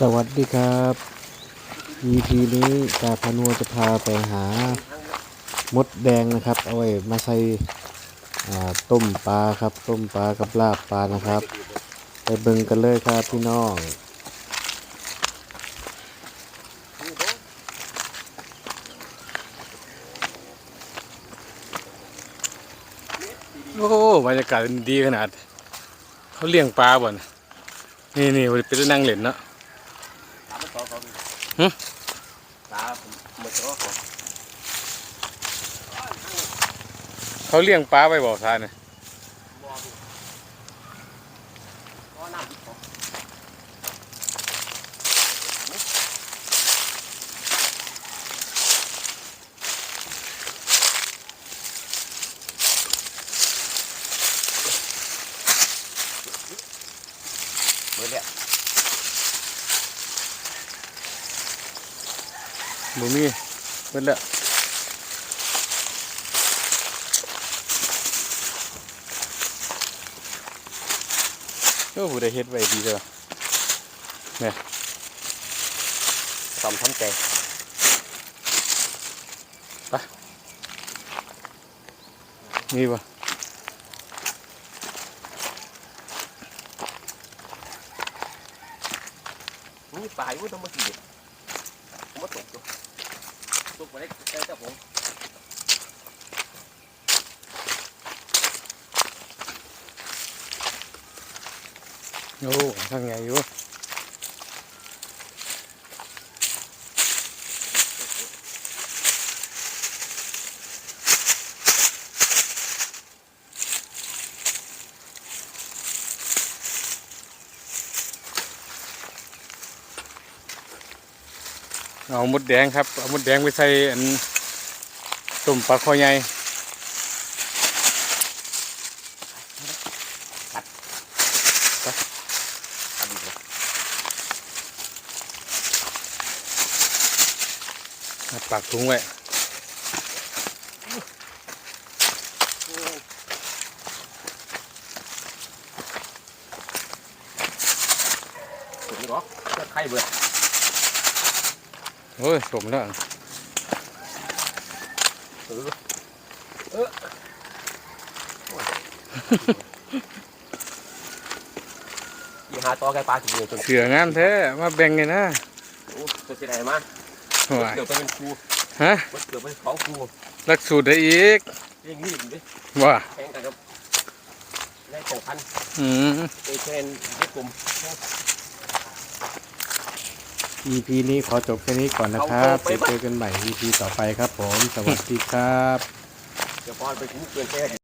สวัสดีครับ EP นี้กาพนัวจะพาไปหามดแดงนะครับ เอาไว้มาใส่ต้มปลาครับ ต้มปลากับลาบปลานะครับ ไปเบิ่งกันเลยครับพี่น้องโอ้บรรยากาศดีขนาด เขาเลี้ยงปลาบ่นนี่นี่เป็นนั่งเล่นเนาะ ตามไปต่อเขา หึ ตาผมหมดแล้วเขาเขาเลี้ยงปลาไปบ่อทานเนี่ยก็น้ำเขาเมื่อเนี่ย บ่มีเพิ่นละโอ้ผู้ใดเฮ็ดไว้ดีเด้อสอมทำใจนี่บ่นี่ปลาอยู่ต้องมาสี่ ผมาตกตัวตกมาได้เจ้าเจ้าผมโอ้ทางไงอยู่ เอาหมดแดงครับเอาหมดแดงไปใส่อันต้มปลาคอใหญ่อันนี้เลยปากถุงไว้สุดนี่หรอไข่เบื่อ โอ้ยสมแล้วเออเออยี่หาต่อไก่ปลาถึงเดียวจนเสืองามแท้มาแบ่งไงนะโอ้ตัวเสียดายมากว้ายเกือบไปเป็นครูฮะมันเกือบเป็นของครูหลักสูตรได้อีกเรื่องนี้ดิว่าแข่งกันครับได้สองพันอืมเอเชนให้กลุ่ม EP นี้ขอจบแค่นี้ก่อนนะครับไปเจอกันใหม่ EP ต่อไปครับผม สวัสดีครับ เดี๋ยวพอไปถึงเกินแค่